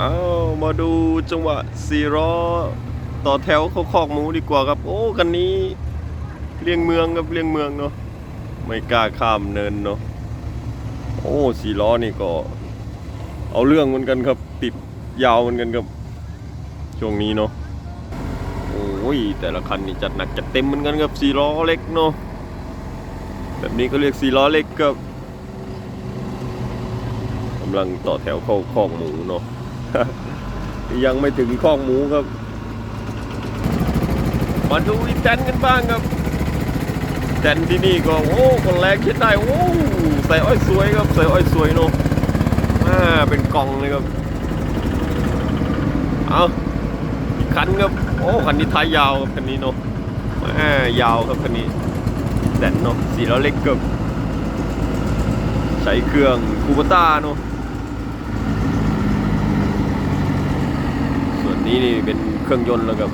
เอามาดูจังหวะสี่ล้อต่อแถวเขาคอกหมูดีกว่าครับ โอ้กันนี้เลี่ยงเมืองครับเลี่ยงเมืองเนาะไม่กล้าข้ามเนินเนาะโอ้สี่ล้อนี่ก็ เอาเรื่องเหมือนกันครับ ติดยาวเหมือนกันครับช่วงนี้เนาะโอ้ยแต่ละคันนี่จัดหนักจัดเต็มเหมือนกันครับสี่ล้อเล็กเนาะแบบนี้ก็เรียกสี่ล้อเล็กครับกำลังต่อแถวเข้าคอกหมูเนาะ ยังไม่ถึงคอกหมูครับ มาดูอีแตนกันบ้างครับแตนที่นี่ก็โอ้คนแรงใช้ได้โอ้ใส่อ้อยสวยครับใส่อ้อยสวยเนาะอ่าเป็นกล่องเลยครับเอาคันครับโอ้คันนี้ท้ายยาวครับคันนี้เนาะอ่ายาวครับคันนี้แตนเนาะสีล้อเล็กเกับใช้เครื่องคูปต้าเนาะ ส่ว นี้นี่เป็นเครื่องยนต์แล้วกับ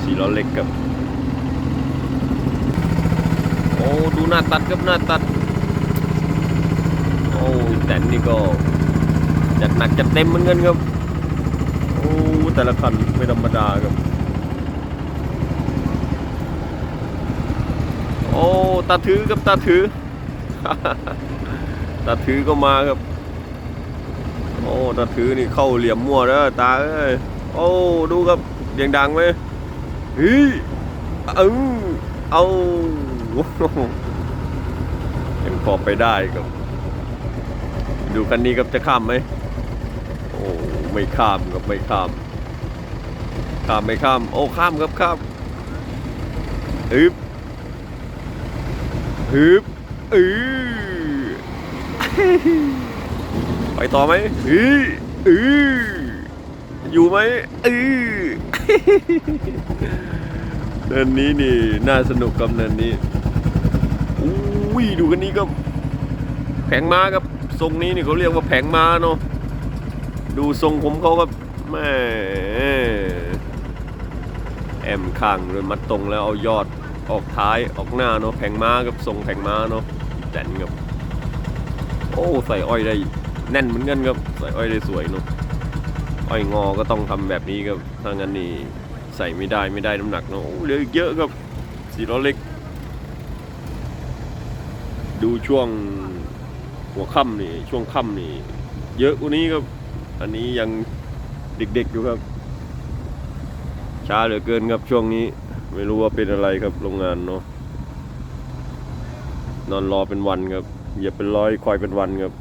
สีล้อเล็กกับ โอ้ดูหน้าตัดครับหน้าตัด โอ้แต่นี่ก็จัดหนักจัดเต็มเหมือนกันครับ โอ้แต่ละคันไม่ธรรมดาครับ โอ้ตาถือกับตาถือ ตาถือก็มาครับ โอ้ตาถือนี่เข้าเหลี่ยมมั่วแล้วตาเอ้ยโอ้ดูครับเสียงดังไหมเฮ้ยเออเอายังพอไปได้ครับ ดูคันนี้ครับจะข้ามไหมโอ้ไม่ข้ามครับไม่ข้าม ข้ามไม่ข้าม โอ้ข้ามครับข้ามฮึบฮึบอือ ไปต่อไหมอืออืออยู่ไหมอือเนินนี้นี่น่าสนุกกับเนินนี้อุ้ยดูกันนี้ก็แผงม้าครับทรงนี้นี่เขาเรียกว่าแผงม้าเนาะดูทรงผมเขาก็แม่แอมข้างเลยมัดตรงแล้วเอายอดออกท้ายออกหน้าเนาะแผงม้ากับทรงแผงม้าเนาะแจ่นครับ อ้ใส่อ้อยได้แน่นเหมือนกันครับใส่อ้อยได้สวยเนาะอ้อยงอก็ต้องทำแบบนี้ครับถ้างั้นนี่ใส่ไม่ได้ไม่ได้น้ำหนักเนาะเหลือเยอะครับสีล้อเล็ก ดูช่วงหัวค่ำนี่ช่วงค่ำนี่ เยอะกว่านี้ครับ อันนี้ยังเด็กๆอยู่ครับ ช้าเหลือเกินครับช่วงนี้ ไม่รู้ว่าเป็นอะไรครับโรงงานเนาะนอนรอเป็นวันครับ อย่าเป็นร้อยคอยเป็นวันครับ